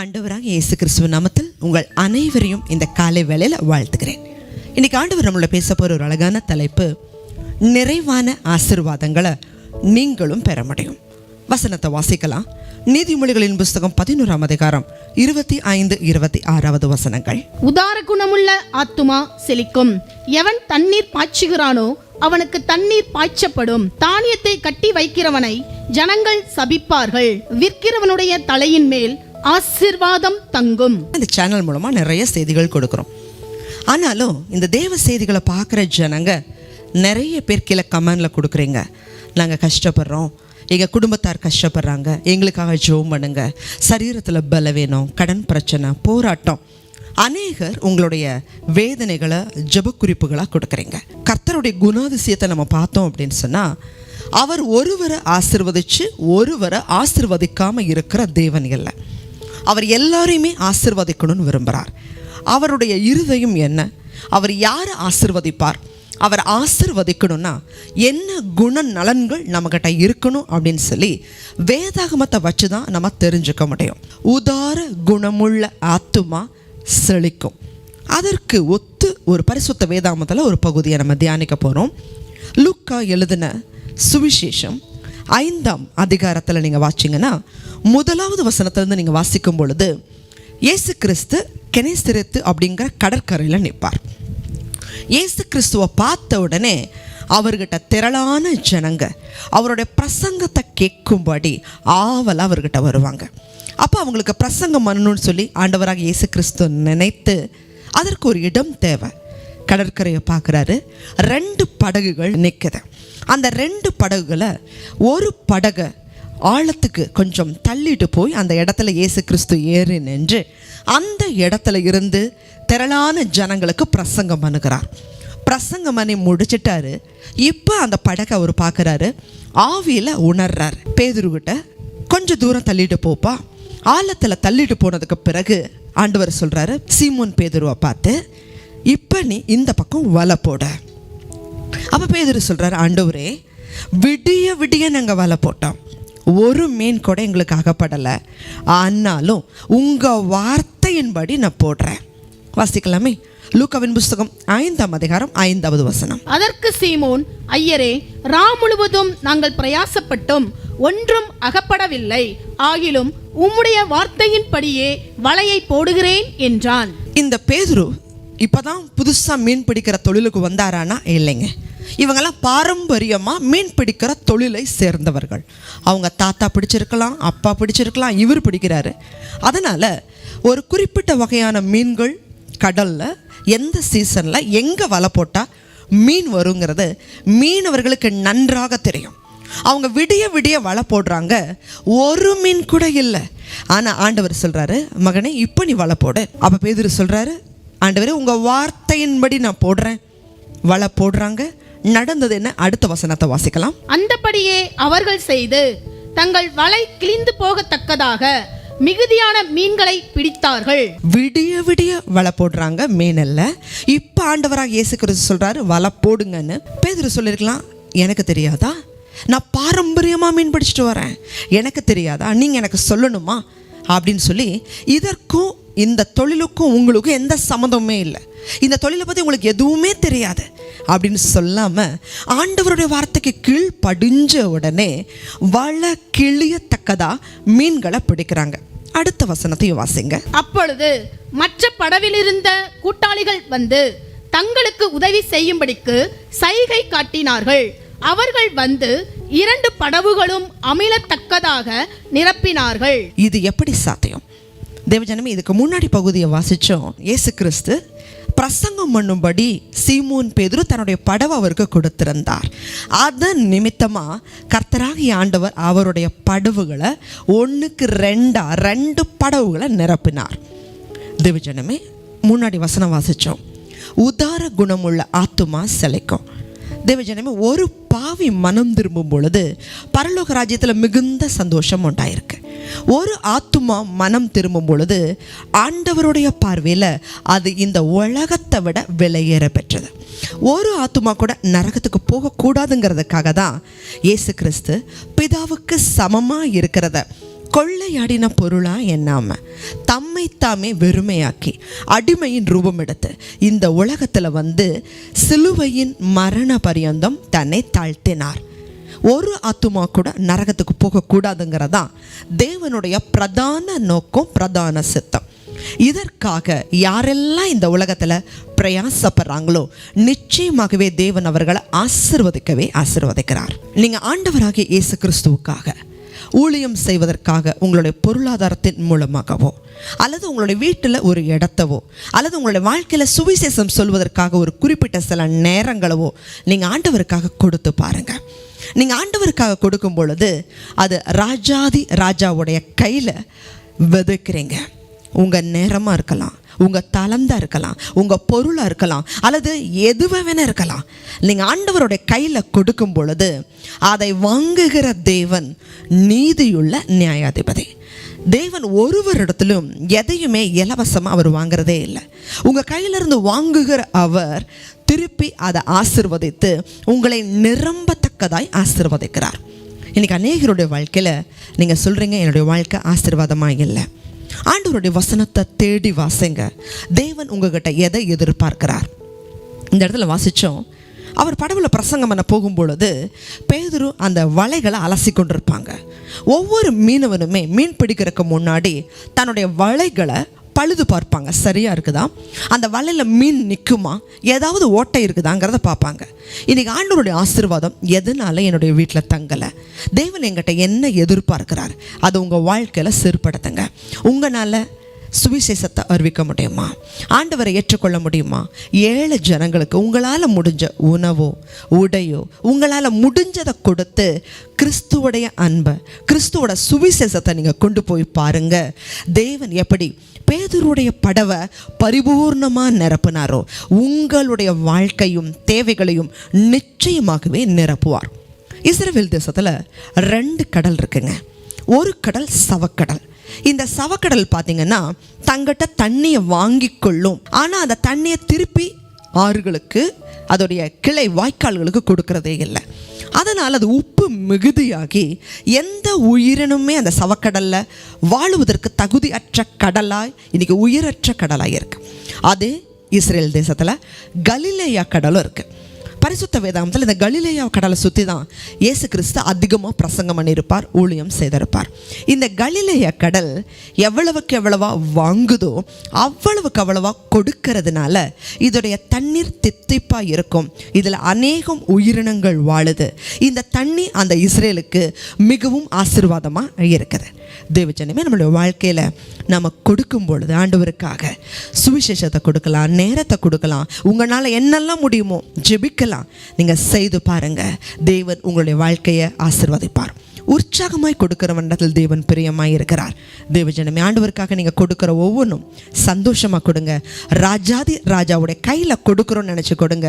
ஆண்டவராக இயேசு கிறிஸ்துவ நாமத்தில் உங்கள் அனைவரையும் இந்த காலை வேளையில் வாழ்த்துக்கிறேன் இன்னைக்கு ஆண்டவர் நம்மளை பேச போகிற ஒரு அழகான தலைப்பு நிறைவான ஆசீர்வாதங்களை நீங்களும் பெற முடியும். வசனத்தை வாசிக்கலாம். நீதிமொழிகளின் புஸ்தகம் பதினோராம் அதிகாரம் இருபத்தி ஐந்து இருபத்தி ஆறாவது வசனங்கள். உதார குணமுள்ள ஆத்துமா செழிக்கும். எவன் தண்ணீர் பாய்ச்சுகிறானோ அவனுக்கு தண்ணீர் பாய்ச்சப்படும். தானியத்தை கட்டி வைக்கிறவனை ஜனங்கள் சபிப்பார்கள். விற்கிறவனுடைய தலையின் மேல் ஆசீர்வாதம் தங்கும். இந்த சேனல் மூலமாக நிறைய செய்திகள் கொடுக்குறோம். ஆனாலும் இந்த தேவ செய்திகளை பார்க்குற ஜனங்க நிறைய பேர் கீழே கமெண்டில் கொடுக்குறீங்க. நாங்கள் கஷ்டப்படுறோம். எங்கள் குடும்பத்தார் கஷ்டப்படுறாங்க. எங்களுக்காக ஜோம் பண்ணுங்க. சரீரத்தில் பலவீனம் கடன் பிரச்சனை போராட்டம். அநேகர் உங்களுடைய வேதனைகளை ஜெப குறிப்புகளாக கொடுக்குறீங்க. கர்த்தருடைய குணாதிசயத்தை நம்ம பார்த்தோம் அப்படின்னு சொன்னால் அவர் ஒருவரை ஆசிர்வதிச்சு ஒருவரை ஆசிர்வதிக்காமல் இருக்கிற தேவன் இல்லை. அவர் எல்லாரையுமே ஆசிர்வதிக்கணும்னு விரும்புகிறார் அவருடைய இருதயம் என்ன? அவர் யாரை ஆசிர்வதிப்பார்? அவர் ஆசிர்வதிக்கணும்னா என்ன குண நலன்கள் நம்மக்கிட்ட இருக்கணும் அப்படின்னு சொல்லி வேதாகமத்தை வச்சு தான் நம்ம தெரிஞ்சுக்க முடியும். உதார குணமுள்ள ஆத்துமா செழிக்கும். அதற்கு ஒத்து ஒரு பரிசுத்த வேதாகமத்தில் ஒரு பகுதியை நம்ம தியானிக்க போகிறோம் லுக்கா எழுதின சுவிசேஷம் ஐந்தாம் அதிகாரத்தில் நீங்கள் வாச்சிங்கன்னா முதலாவது வசனத்திலேருந்து நீங்கள் வாசிக்கும் பொழுது இயேசு கிறிஸ்து கெனேஸ்திரத்து அப்படிங்கிற கடற்கரையில் நிற்பார். இயேசு கிறிஸ்துவை பார்த்த உடனே அவர்கிட்ட திரளான ஜனங்க அவருடைய பிரசங்கத்தை கேட்கும்படி ஆவலாக அவர்கிட்ட வருவாங்க. அப்போ அவங்களுக்கு பிரசங்கம் பண்ணணும்னு சொல்லி ஆண்டவராக இயேசு கிறிஸ்து நினைத்து அதற்கு ஒரு இடம் தேவை. கடற்கரையை பார்க்குறாரு ரெண்டு படகுகள் நிற்குது அந்த ரெண்டு படகுகளை ஒரு படகை ஆழத்துக்கு கொஞ்சம் தள்ளிட்டு போய் அந்த இடத்துல இயேசு கிறிஸ்து ஏறி நின்று அந்த இடத்துல இருந்து திரளான ஜனங்களுக்கு பிரசங்கம் பண்ணுகிறார். பிரசங்கம் பண்ணி முடிச்சிட்டாரு. இப்போ அந்த படகை அவர் பார்க்குறாரு. ஆவியில் உணர்றார். பேதுருகிட்ட கொஞ்சம் தூரம் தள்ளிட்டு போப்பா. ஆழத்தில் தள்ளிட்டு போனதுக்கு பிறகு ஆண்டவர் சொல்கிறாரு சீமோன் பேதுருவை பார்த்து இப்போ நீ இந்த பக்கம் வலை போட. அப்போ பேதுரு சொல்கிறார் ஆண்டவரே விடிய விடிய நாங்கள் வலை போட்டோம். ஒரு மீன் கூட எங்களுக்கு அகப்படலை. ஆனாலும் உங்கள் வார்த்தையின்படி நான் போடுறேன். வாசிக்கலாமே. லூக்காவின் புஸ்தகம் ஐந்தாம் அதிகாரம் ஐந்தாவது வசனம். அதற்கு சீமோன் ஐயரே ரா முழுவதும் நாங்கள் பிரயாசப்பட்டும். ஒன்றும் அகப்படவில்லை. ஆகிலும் உம்முடைய வார்த்தையின்படியே வலையை போடுகிறேன் என்றான். இந்த பேதுரு இப்போதான் புதுசாக மீன் பிடிக்கிற தொழிலுக்கு வந்தாரானா? இல்லைங்க. இவங்கெல்லாம் பாரம்பரியமாக மீன் பிடிக்கிற தொழிலை சேர்ந்தவர்கள். அவங்க தாத்தா பிடிச்சிருக்கலாம் அப்பா பிடிச்சிருக்கலாம் இவர் பிடிக்கிறாரு. அதனால் ஒரு குறிப்பிட்ட வகையான மீன்கள் கடலில் எந்த சீசனில் எங்கே வலை போட்டால் மீன் வருங்கிறது மீனவர்களுக்கு நன்றாக தெரியும். அவங்க விடிய விடிய வலை போடுறாங்க ஒரு மீன் கூட இல்லை. ஆனால் ஆண்டவர் சொல்கிறாரு மகனே இப்போ நீ வலை போடு. அப்போ பேதர் சொல்கிறாரு ஆண்டவரே உங்கள் வார்த்தையின்படி நான் போடுறேன். வலை போடுறாங்க நடந்தது என்ன? அடுத்த வசனத்தை வாசிக்கலாம். அந்தபடியே அவர்கள் செய்து தங்கள் வலை கிழிந்து போகத்தக்கதாக மிகுதியான மீன்களை பிடித்தார்கள். விடிய விடிய வலை போடுறாங்க மீனல்ல இப்போ ஆண்டவராக இயேசு கிறிஸ்து சொல்கிறாரு வலை போடுங்கன்னு. பேதுரு சொல்லியிருக்கலாம் எனக்கு தெரியாதா? நான் பாரம்பரியமாக மீன் பிடிச்சிட்டு வரேன். எனக்கு தெரியாதா? நீங்கள் எனக்கு சொல்லணுமா? அப்படின்னு சொல்லி இதற்கும் இந்த தொழிலுக்கும் உங்களுக்கும் எந்த சம்மந்தமுமே இல்லை. இந்த தொழிலை பற்றி உங்களுக்கு எதுவுமே தெரியாது. அப்படின்னு சொல்லாமல் ஆண்டவருடைய வார்த்தைக்கு கீழ் படிஞ்ச உடனே வலை கிளியத்தக்கதாக மீன்களை பிடிக்கிறாங்க. அடுத்த வசனத்தையும் வாசிங்க. அப்பொழுது மற்ற படவிலிருந்த கூட்டாளிகள் வந்து தங்களுக்கு உதவி செய்யும்படிக்கு சைகை காட்டினார்கள். அவர்கள் வந்து இரண்டு படவுகளும் அமிழத்தக்கதாக நிரப்பினார்கள். இது எப்படி சாத்தியம்? தேவஜனமே இதுக்கு முன்னாடி பகுதியை வாசித்தோம் ஏசு கிறிஸ்து பிரசங்கம் பண்ணும்படி சீமோன் பேதுரு தன்னுடைய படவை அவருக்கு கொடுத்திருந்தார். அதன் நிமித்தமாக கர்த்தராகிய ஆண்டவர் அவருடைய படவுகளை ஒன்றுக்கு ரெண்டா ரெண்டு படவுகளை நிரப்பினார். தேவஜனமே முன்னாடி வசனம் வாசித்தோம் உதார குணமுள்ள ஆத்துமா சிலைக்கும். தேவஜனமே ஒரு பாவி மனம் திரும்பும் பொழுது பரலோக ராஜ்யத்தில் மிகுந்த சந்தோஷம் உண்டாயிருக்கு. ஒரு ஆத்துமா மனம் திரும்பும் பொழுது ஆண்டவருடைய பார்வையில் அது இந்த உலகத்தை விட விலையேற பெற்றது. ஒரு ஆத்துமா கூட நரகத்துக்கு போகக்கூடாதுங்கிறதுக்காக தான் இயேசு கிறிஸ்து பிதாவுக்கு சமமாக இருக்கிறத கொள்ளையாடின பொருளா எண்ணாம தம்மைத்தாமே வெறுமையாக்கி அடிமையின் ரூபம் எடுத்து இந்த உலகத்தில் வந்து சிலுவையின் மரண பரியந்தம் தன்னை தாழ்த்தினார். ஒரு ஆத்துமா கூட நரகத்துக்கு போகக்கூடாதுங்கிறதான் தேவனுடைய பிரதான நோக்கம் பிரதான சித்தம். இதற்காக யாரெல்லாம் இந்த உலகத்தில் பிரயாசப்படுறாங்களோ நிச்சயமாகவே தேவன் அவர்களை ஆசிர்வதிக்கவே ஆசிர்வதிக்கிறார். நீங்கள் ஆண்டவராகிய இயேசு கிறிஸ்துவுக்காக ஊழியம் செய்வதற்காக உங்களுடைய பொருளாதாரத்தின் மூலமாகவோ அல்லது உங்களுடைய வீட்டில் ஒரு இடத்தவோ அல்லது உங்களுடைய வாழ்க்கையில் சுவிசேஷம் சொல்வதற்காக ஒரு குறிப்பிட்ட சில நேரங்களவோ நீங்கள் ஆண்டவருக்காக கொடுத்து பாருங்கள் நீங்கள் ஆண்டவருக்காக கொடுக்கும் பொழுது அது ராஜாதி ராஜாவுடைய கையில் விதைக்கிறீங்க. உங்கள் நேரமாக இருக்கலாம். உங்கள் தளம்தான் இருக்கலாம் உங்கள் பொருளாக இருக்கலாம் அல்லது எதுவாக வேணா இருக்கலாம். நீங்கள் ஆண்டவருடைய கையில் கொடுக்கும் பொழுது அதை வாங்குகிற தேவன் நீதியுள்ள நியாயாதிபதி. தேவன் ஒருவரிடத்திலும் எதையுமே இலவசமாக அவர் வாங்குறதே இல்லை. உங்கள் கையிலிருந்து வாங்குகிற அவர் திருப்பி அதை ஆசிர்வதித்து உங்களை நிரம்பத்தக்கதாய் ஆசிர்வதிக்கிறார். இன்றைக்கி அநேகருடைய வாழ்க்கையில் நீங்கள் சொல்கிறீங்க என்னுடைய வாழ்க்கை ஆசீர்வாதமாக இல்லை. ஆண்டவருடைய வசனத்தை தேடி வாசிங்க. தேவன் உங்ககிட்ட எதை எதிர்பார்க்கிறார்? இந்த இடத்துல வாசித்தோம் அவர் படவுல பிரசங்கம் பண்ண போகும்பொழுது பேதுரு அந்த வலைகளை அலசி கொண்டிருப்பாங்க. ஒவ்வொரு மீனவனுமே மீன் பிடிக்கிறதுக்கு முன்னாடி தன்னுடைய வலைகளை பழுது பார்ப்பாங்க. சரியாக இருக்குதா? அந்த வலையில் மீன் நிற்குமா ஏதாவது ஓட்டை இருக்குதாங்கிறத பார்ப்பாங்க. இன்றைக்கி ஆண்டவருடைய ஆசீர்வாதம் எதனால என்னுடைய வீட்டில் தங்கலை? தேவன் எங்கிட்ட என்ன எதிர்பார்க்கிறார்? அது உங்கள் வாழ்க்கையில் சிறுபடுத்துங்க உங்களால் சுவிசேஷத்தை அறிவிக்க முடியுமா? ஆண்டவரை ஏற்றுக்கொள்ள முடியுமா? ஏழை ஜனங்களுக்கு உங்களால் முடிஞ்ச உணவோ உடையோ உங்களால் முடிஞ்சதை கொடுத்து கிறிஸ்துவோடைய அன்பை கிறிஸ்துவோட சுவிசேஷத்தை நீங்கள் கொண்டு போய் பாருங்க. தேவன் எப்படி பேதருடைய படவை பரிபூர்ணமாக நிரப்புனாரோ உங்களுடைய வாழ்க்கையும் தேவைகளையும் நிச்சயமாகவே நிரப்புவார். இஸ்ரேல் தேசத்தில் ரெண்டு கடல் இருக்குங்க. ஒரு கடல் சவக்கடல் இந்த சவக்கடல் பார்த்தீங்கன்னா தங்கிட்ட தண்ணியை வாங்கி கொள்ளும் ஆனால் அந்த தண்ணியை திருப்பி ஆறுகளுக்கு அதோடைய கிளை வாய்க்கால்களுக்கு கொடுக்கறதே இல்லை. அதனால் அது உப்பு மிகுதியாகி எந்த உயிரினுமே அந்த சவக்கடலில் வாழுவதற்கு தகுதியற்ற கடலாய் இன்றைக்கி உயிரற்ற கடலாய் இருக்குது அது இஸ்ரேல் தேசத்தில் கலிலேயா கடலும் இருக்குது பரிசுத்த வேதாந்தத்தில் இந்த கலிலேயா கடலை சுற்றி தான் இயேசு கிறிஸ்து அதிகமாக பிரசங்கம் பண்ணியிருப்பார் ஊழியம் செய்திருப்பார். இந்த கலிலேயா கடல் எவ்வளவுக்கு எவ்வளவா வாங்குதோ அவ்வளவுக்கு அவ்வளவா கொடுக்கறதுனால இதோடைய தண்ணீர் தித்திப்பாக இருக்கும். இதில் அநேகம் உயிரினங்கள் வாழுது. இந்த தண்ணி அந்த இஸ்ரேலுக்கு மிகவும் ஆசீர்வாதமாக இருக்குது. தேவஜனமே நம்மளுடைய வாழ்க்கையில் நம்ம கொடுக்கும் பொழுது ஆண்டவருக்காக சுவிசேஷத்தை கொடுக்கலாம் நேரத்தை கொடுக்கலாம். உங்களால் என்னெல்லாம் முடியுமோ ஜெபிக்கலாம். செய்யலாம். நீங்கள் செய்து பாருங்கள் தேவன் உங்களுடைய வாழ்க்கையை ஆசிர்வதிப்பார். உற்சாகமாய் கொடுக்கிறவனிடத்தில் தேவன் பிரியமாய் இருக்கிறார். தேவஜனமே ஆண்டவருக்காக நீங்கள் கொடுக்குற ஒவ்வொன்றும் சந்தோஷமாக கொடுங்க. ராஜாதி ராஜாவுடைய கையில் கொடுக்குறோன்னு நினச்சி கொடுங்க.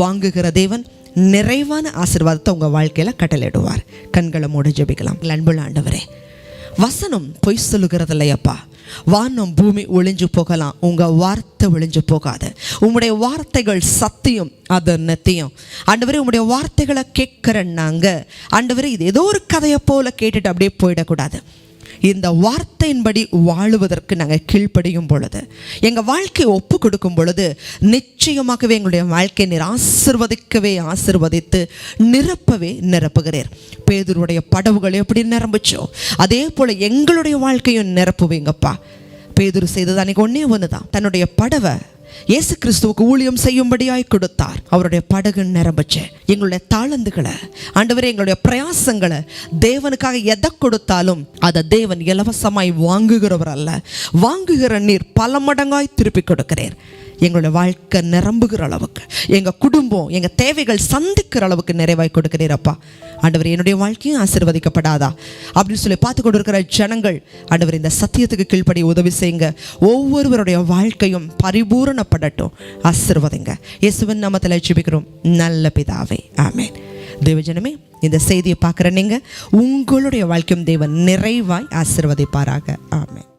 வாங்குகிற தேவன் நிறைவான ஆசிர்வாதத்தை உங்கள் வாழ்க்கையில் கட்டளையிடுவார். கண்களை மூட ஜபிக்கலாம். அன்புள்ள ஆண்டவரே வசனம் பொய் சொல்லுகிறது இல்லையப்பா வானம் பூமி ஒளிஞ்சு போகலாம். உங்கள் வார்த்தை ஒளிஞ்சு போகாது. உங்களுடைய வார்த்தைகள் சத்தியம் அது நித்தியம். ஆண்டவரே உங்களுடைய வார்த்தைகளை கேட்குறேன்னாங்க நாங்க ஆண்டவரே இது ஏதோ ஒரு கதையை போல கேட்டுட்டு அப்படியே போயிடக்கூடாது. இந்த வார்த்தையின்படி வாழுவதற்கு நாங்கள் கீழ்ப்படியும் பொழுது எங்கள் வாழ்க்கையை ஒப்பு கொடுக்கும் பொழுது நிச்சயமாகவே எங்களுடைய வாழ்க்கையை நீர் ஆசிர்வதிக்கவே ஆசிர்வதித்து நிரப்பவே நிரப்புகிறீர். பேதருடைய படவுகள் எப்படி நிரம்புச்சோ அதே போல் எங்களுடைய வாழ்க்கையும் நிரப்புவீங்கப்பா. பேதுரு செய்தது அன்றைக்கி ஒன்றே ஒன்று தான் தன்னுடைய படவை இயேசு கிறிஸ்துவுக்கு ஊழியம் செய்யும்படியாய் கொடுத்தார். அவருடைய படகு நிரம்பிச்சு. எங்களுடைய தாளந்துகளை ஆண்டவரே எங்களுடைய பிரயாசங்களை தேவனுக்காக எதை கொடுத்தாலும் அதை தேவன் இலவசமாய் வாங்குகிறவர் அல்ல. வாங்குகிற நீர் பல மடங்காய் திருப்பி கொடுக்கிறேன் எங்களோட வாழ்க்கை நிரம்புகிற அளவுக்கு எங்கள் குடும்பம் எங்கள் தேவைகள் சந்திக்கிற அளவுக்கு நிறைவாய் கொடுக்கிறீரப்பா ஆண்டவர் என்னுடைய வாழ்க்கையும் ஆசீர்வதிக்கப்படாதா? அப்படின்னு சொல்லி பார்த்து கொண்டிருக்கிற ஜனங்கள் ஆண்டவர் இந்த சத்தியத்துக்கு கீழ்ப்படி உதவி செய்யுங்க. ஒவ்வொருவருடைய வாழ்க்கையும் பரிபூரணப்படட்டும். ஆசீர்வதிங்க. இயேசுவின் நாமத்தில் ஜிபிக்கிறோம். நல்ல பிதாவே. ஆமேன். தேவஜனமே இந்த செய்தியை பார்க்குற நீங்கள் உங்களுடைய வாழ்க்கையும் தேவன் நிறைவாய் ஆசீர்வதிப்பாராக. ஆமேன்.